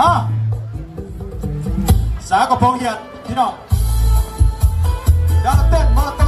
อะสากระโปรงเหยียดพี่น้องดาวเต้นมาต้น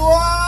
Wow!